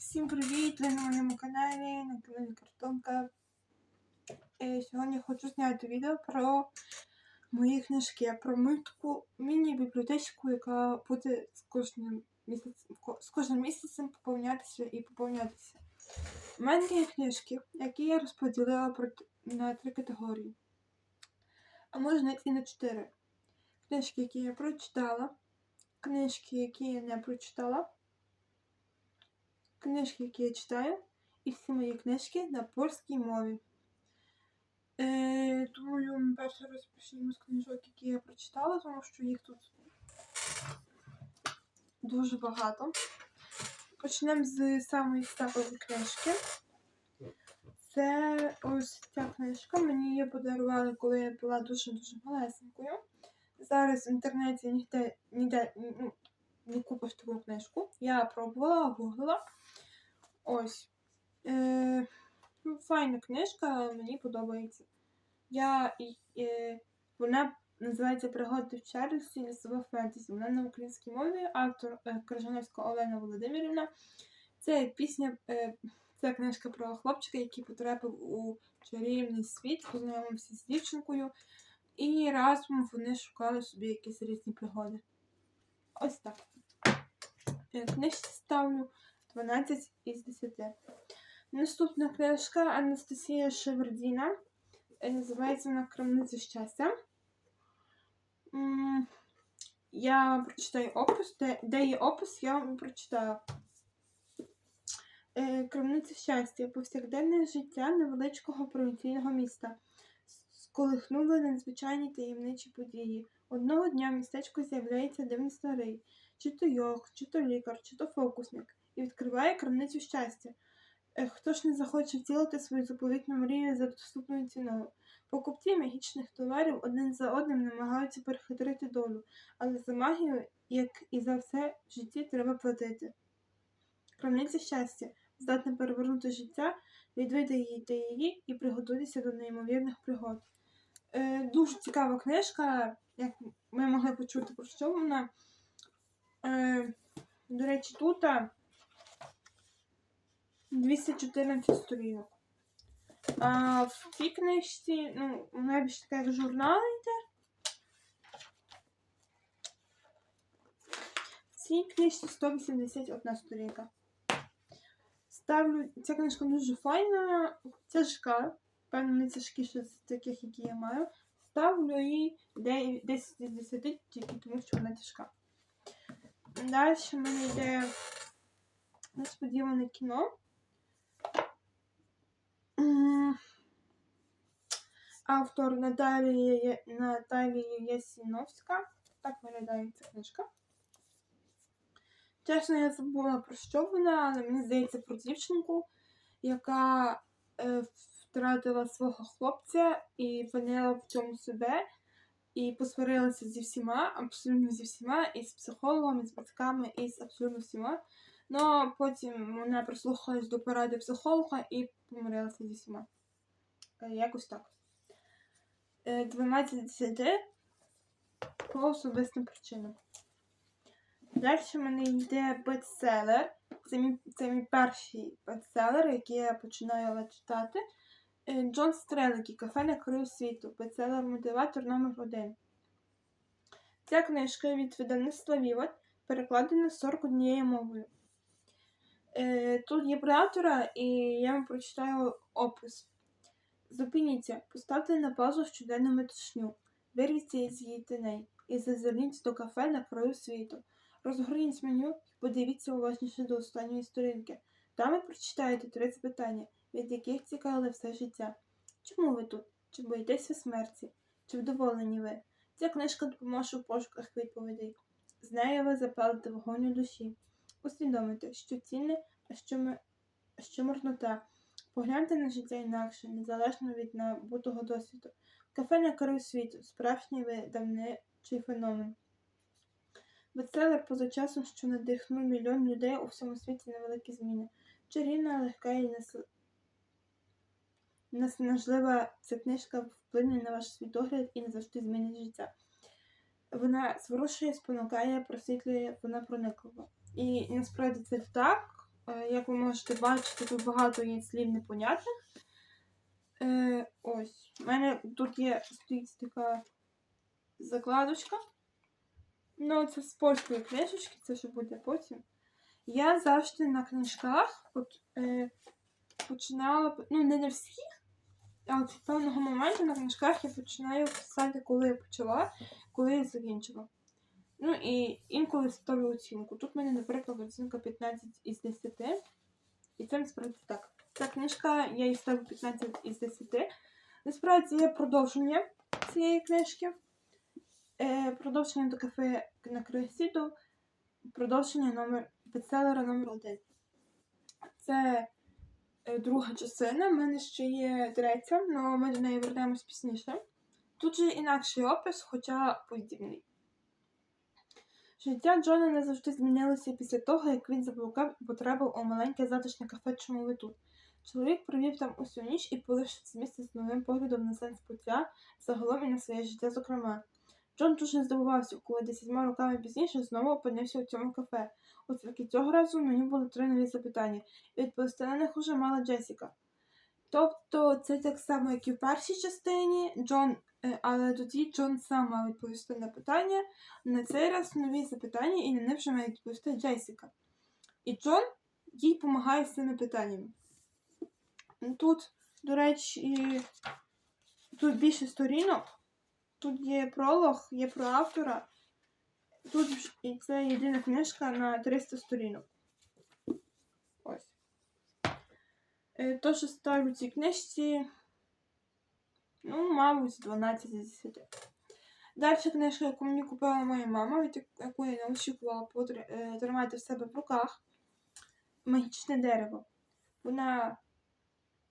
Всім привіт! Ви на моєму каналі, на каналі Картонка. Е, Сьогодні хочу зняти відео про мої книжки, про мою таку міні-бібліотечку, яка буде з кожним місяцем, з кожним місяцем поповнятися і поповнятися. У мене є книжки, які я розподілила на три категорії. А може навіть і на чотири. Книжки, які я прочитала, книжки, які я не прочитала книжки, які я читаю, і всі мої книжки на польській мові. Е, думаю, ми перше розпочнемо з книжок, які я прочитала, тому що їх тут дуже багато. Почнемо з самої старої книжки. Це ось ця книжка. Мені її подарували, коли я була дуже-дуже малесенькою. Зараз в інтернеті ніде, ніде ну, не купиш таку книжку. Я пробувала, гуглила. Ось. Е, ну, файна книжка, мені подобається. Я, е, вона називається Пригоди в Чарльзі лісова фентезі. Вона на українській мові, автор е, Крижановська Олена Володимирівна. Це пісня, е, це книжка про хлопчика, який потрапив у чарівний світ, познайомився з дівчинкою, і разом вони шукали собі якісь різні пригоди. Ось так. Е, Книжці ставлю 12 із 10. Наступна книжка Анастасія Шевердіна. Е, Називається вона Крамниця щастя. Я прочитаю опис. Де, де є опис, я вам прочитаю. Е, Крамниця щастя. Повсякденне життя невеличкого провінційного міста. Сколихнули надзвичайні таємничі події. Одного дня в містечку з'являється дивний старий, чи то йог, чи то лікар, чи то фокусник, і відкриває крамницю щастя. Е, Хто ж не захоче втілити свою заповітну мрію за доступною ціною? Покупці магічних товарів один за одним намагаються перехитрити долю, але за магію, як і за все в житті, треба платити. Крамниця щастя здатна перевернути життя, відвідайте її і приготуйтеся до неймовірних пригод. Е, дуже цікава книжка, як ми могли почути про що вона. Е, до речі, тут 214 сторінок. А в цій книжці, ну, вона більш така як журнал йде. В цій книжці 181 сторінка. Ставлю, ця книжка дуже файна, тяжка. Певно, не тяжкіше з таких, які я маю. Ставлю їй 10 з 10 тільки тому, що вона тяжка. Далі в мене йде несподіване кіно. Автор Наталія, Наталія Ясіновська. Так виглядає ця книжка. Чесно, я забула про що вона, але мені здається про дівчинку, яка е, втратила свого хлопця і винила в цьому себе, і посварилася зі всіма, абсолютно зі всіма, і з психологом, і з батьками, і з абсолютно всіма. Ну, потім вона прислухалась до поради психолога і помирилася зі всіма. Е, Якось так. Е, 12 10 по особистим причинам. Далі в мене йде бестселер. Це мій, це мій перший бестселер, який я починаю читати. Е, Джон Стрелики Кафе на краю світу. Бестселер мотиватор номер 1 Ця книжка від видавництва Віват перекладена 41 мовою. Е, Тут є про автора, і я вам прочитаю опис. Зупиніться, поставте на паузу щоденну метушню, вирвіться із її теней і зазирніть до кафе на краю світу. Розгорніть меню і подивіться уважніше до останньої сторінки. Там ви прочитаєте три запитання, від яких цікавили все життя. Чому ви тут? Чи боїтеся смерті? Чи вдоволені ви? Ця книжка допоможе у пошуках відповідей. З нею ви запалите вогонь у душі. Усвідомите, що цінне, а що, ми... що марнота. Погляньте на життя інакше, незалежно від набутого досвіду. Кафе на краю світу справжній видавничий феномен. Бестселер поза часом, що надихнув мільйон людей у всьому світі на великі зміни. Чарівна, легка і насл... наснажлива ця книжка вплине на ваш світогляд і назавжди змінить життя. Вона зворушує, спонукає, просвітлює, вона прониклива. І насправді це так. Е, Як ви можете бачити, тут багато є слів непонятних. Е, ось. У мене тут є стоїть така закладочка. Ну, це з польської книжечки, це вже буде потім. Я завжди на книжках от, е, починала, ну не на всіх, а от з певного моменту на книжках я починаю писати, коли я почала, коли я закінчила. Ну і інколи ставлю оцінку. Тут в мене, наприклад, оцінка 15 із 10. І це насправді так. Ця книжка, я їй ставлю 15 із 10. Насправді є продовження цієї книжки. Е, продовження до кафе на Кресіду. Продовження номер бестселера номер 1. Це друга частина. У мене ще є третя, але ми до неї вернемось пізніше. Тут же інакший опис, хоча подібний. Життя Джона не завжди змінилося після того, як він заблукав і потрапив у маленьке затишне кафе «Чому ви тут?». Чоловік провів там усю ніч і полишив це місце з новим поглядом на сенс буття, загалом і на своє життя, зокрема. Джон дуже здивувався, коли десятьма роками пізніше знову опинився у цьому кафе. От тільки цього разу мені були три нові запитання, і відповісти на них уже мала Джесіка. Тобто це так само, як і в першій частині, Джон, е, але тоді Джон сам мав відповісти на питання, на цей раз нові запитання, і на них вже має відповісти Джесіка. І Джон їй допомагає з цими питаннями. Тут, до речі, тут більше сторінок. Тут є пролог, є про автора. Тут і це єдина книжка на 300 сторінок. Ось. Е, То, що ставлю цій книжці, ну, мабуть, 12 з 10. Далі книжка, яку мені купила моя мама, від яку я не очікувала е, тримати в себе в руках. Магічне дерево. Вона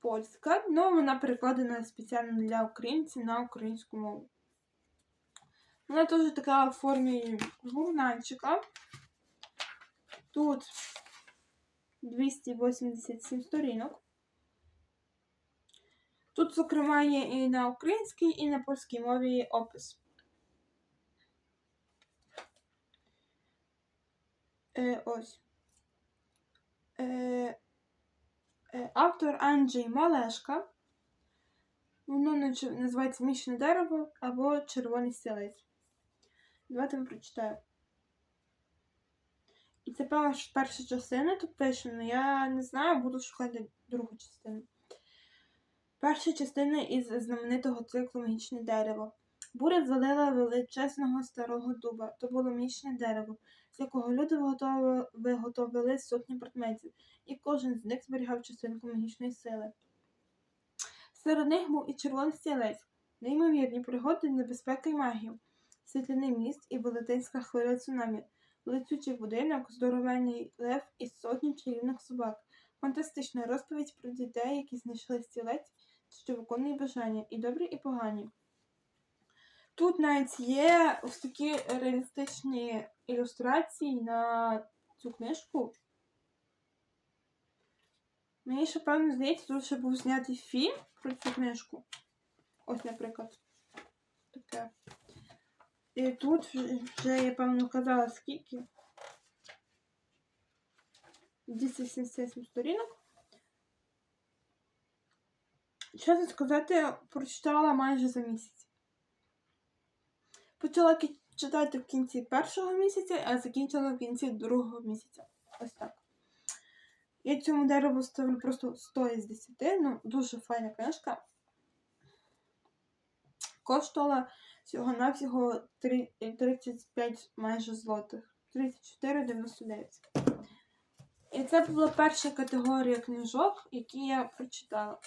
польська, але вона перекладена спеціально для українців на українську мову. Вона теж така в формі журнальчика. Тут 287 сторінок. Тут, зокрема, є і на українській, і на польській мові опис. Е, ось. Е, е, автор Анджей Малешка. Воно називається Мічне дерево або Червоний стілець. Давайте вам прочитаю. І це перша частина тут пише, але я не знаю, буду шукати другу частину. Перша частина із знаменитого циклу Магічне дерево. Буря залила величезного старого дуба. То було магічне дерево, з якого люди виготовили, сотні предметів, і кожен з них зберігав частинку магічної сили. Серед них був і червоний стілець, неймовірні пригоди, небезпека і магію, світляний міст і велетенська хвиля цунамі, летючий будинок, здоровенний лев і сотні чарівних собак, фантастична розповідь про дітей, які знайшли стілець, що виконує бажання, і добрі, і погані. Тут навіть є ось такі реалістичні ілюстрації на цю книжку. Мені ще певно здається, тут ще був знятий фільм про цю книжку. Ось, наприклад. Таке. І тут вже я певно казала скільки. 277 сторінок. Чесно сказати, прочитала майже за місяць. Почала читати в кінці першого місяця, а закінчила в кінці другого місяця. Ось так. Я цьому дереву ставлю просто 100 із 10. Ну, дуже файна книжка. Коштувала всього-навсього три- 35 майже злотих. 34,99. І це була перша категорія книжок, які я прочитала.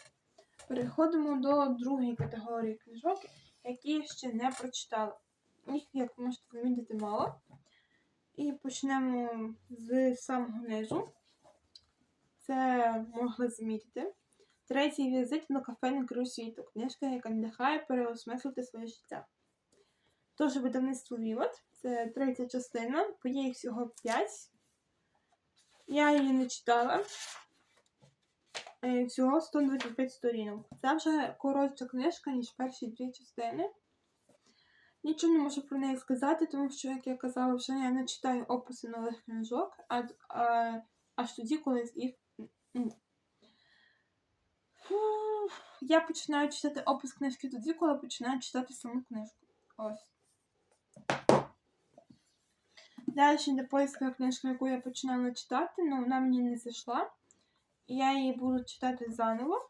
Переходимо до другої категорії книжок, які я ще не прочитала. Їх, як можете замітити, мало. І почнемо з самого низу. Це могли замітити. Третій візит на кафе на світу. Книжка, яка надихає переосмислити своє життя. Тож видавництво Віват. Це третя частина, бо є їх всього 5. Я її не читала. Е, Всього 125 сторінок. Це вже коротша книжка, ніж перші дві частини. Нічого не можу про неї сказати, тому що, як я казала, вже я не читаю описи нових книжок, а, а, аж тоді, коли їх. Я починаю читати опис книжки тоді, коли починаю читати саму книжку. Ось. Далі йде польська книжка, яку я починала читати, але вона мені не зайшла. Я її буду читати заново.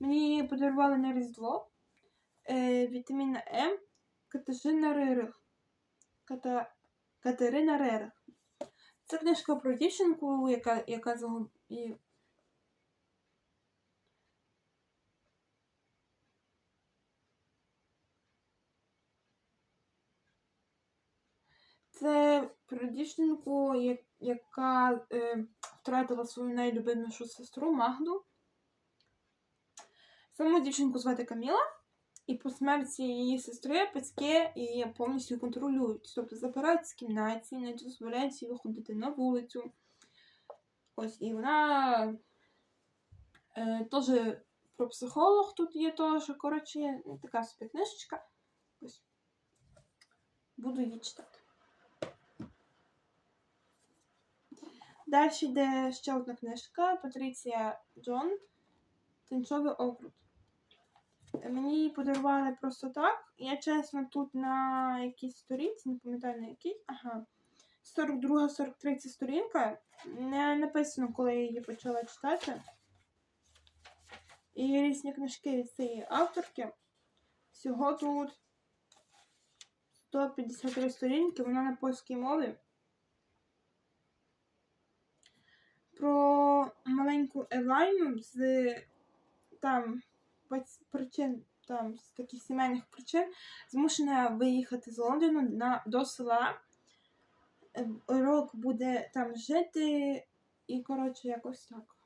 Мені її подарували на Різдво. Е, вітаміна М Катажина Рерих. Ката... Катерина Рерих. Це книжка про дівчинку, яка, яка. Це про дівчинку, яка е, втратила свою найлюбимішу сестру Магду. Саму дівчинку звати Каміла, і по смерті її сестри батьки її повністю контролюють. Тобто забирають з кімнаті, не дозволяють їй виходити на вулицю. Ось, і вона е, теж про психолог тут є теж. Коротше, така собі книжечка. Ось. Буду її читати. Далі йде ще одна книжка Патріція Джон Тинчовий округ. Мені її подарували просто так. Я чесно тут на якійсь сторінці, не пам'ятаю на якій. Ага. 42-43 сторінка. Не написано, коли я її почала читати. І різні книжки від цієї авторки. Всього тут 153 сторінки, вона на польській мові. Про маленьку Евайну з там причин, там з таких сімейних причин змушена виїхати з Лондону на, до села. Е, Рок буде там жити, і, коротше, якось так.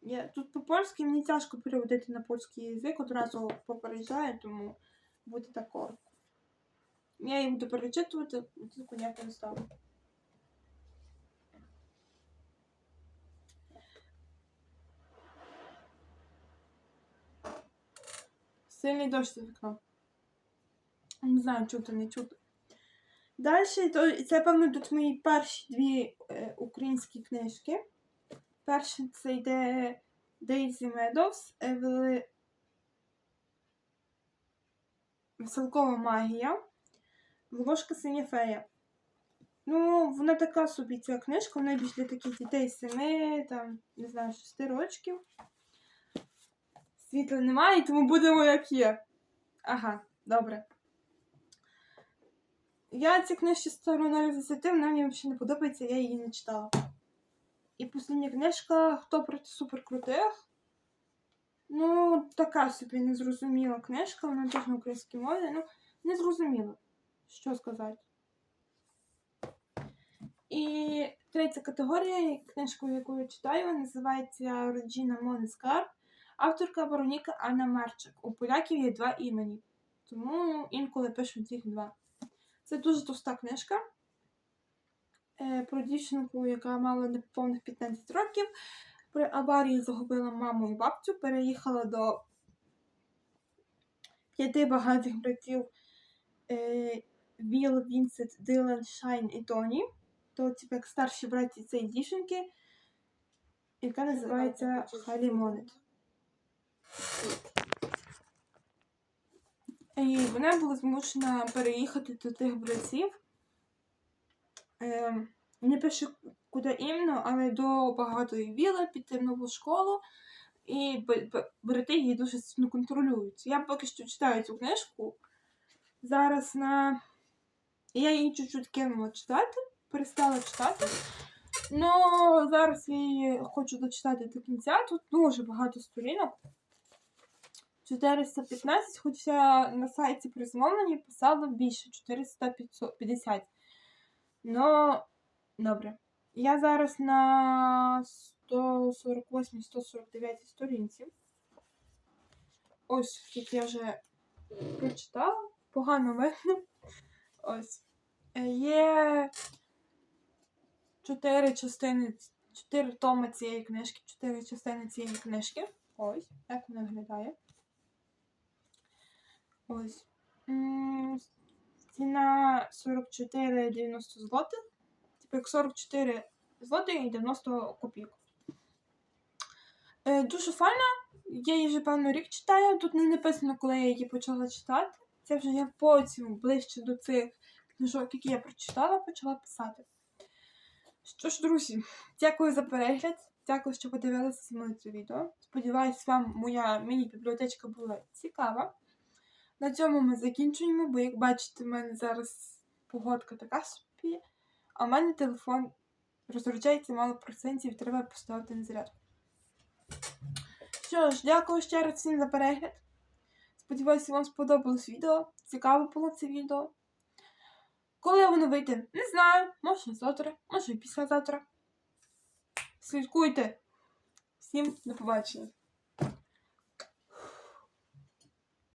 Я, тут по-польськи мені тяжко переводити на польський язик, одразу попереджаю, тому буде так коротко. Я її буду перечитувати, ніяк не Сильний дощ за вікном. Не знаю, чути, не чути. Далі, то, це, певно, тут мої перші дві е, українські книжки. Перше це йде Daisy Meadows, е, вели- Веселкова магія, Волошка синя фея. Ну, вона така собі ця книжка, вона більш для таких дітей 7, там, не знаю, 6 років. Світла немає, тому будемо як є. Ага, добре. Я ці книжки ставлю на 10, вона мені взагалі не подобається, я її не читала. І остання книжка Хто проти суперкрутих. Ну, така собі незрозуміла книжка, вона теж на українській мові. Ну, незрозуміло, що сказати. І третя категорія, книжку, яку я читаю, називається Роджіна Монескар. Авторка Вероніка Анна Марчик. У поляків є два імені, тому інколи пишуть їх два. Це дуже товста книжка е, про дівчинку, яка мала неповних 15 років. При аварії загубила маму і бабцю, переїхала до п'яти багатих братів е, Віл, Вінсент, Дилан, Шайн і Тоні. То типу, як старші браті цієї дівчинки, яка називається Халі Монет. І вона була змушена переїхати до тих братів. Е, не пише, куди іменно, але до багатої віли, піти в нову школу. І брати її дуже сильно контролюють. Я поки що читаю цю книжку. Зараз на. Я її чуть-чуть кинула читати, перестала читати. Ну, зараз я її хочу дочитати до кінця. Тут дуже багато сторінок. 415, хоча на сайті при замовленні писало більше 450. Ну, добре. Я зараз на 148-149 сторінці. Ось скільки я вже прочитала. Погано видно. Ось. Е, Є чотири частини, чотири томи цієї книжки, чотири частини цієї книжки. Ось, як вона виглядає. Ось. Ціна 44,90 злотих. Типу як 44 злотих і 90 копійок. Е, дуже файна. Я її вже певно рік читаю. Тут не написано, коли я її почала читати. Це вже я потім ближче до цих книжок, які я прочитала, почала писати. Що ж, друзі, дякую за перегляд. Дякую, що подивилися мною це відео. Сподіваюсь, вам моя міні-бібліотечка була цікава. На цьому ми закінчуємо, бо, як бачите, в мене зараз погодка така собі, а в мене телефон розряджається мало процентів, треба поставити на зарядку. Що ж, дякую ще раз всім за перегляд. Сподіваюся, вам сподобалось відео. Цікаве було це відео. Коли воно вийде, не знаю. Може завтра, може і післязавтра. Слідкуйте. Всім до побачення.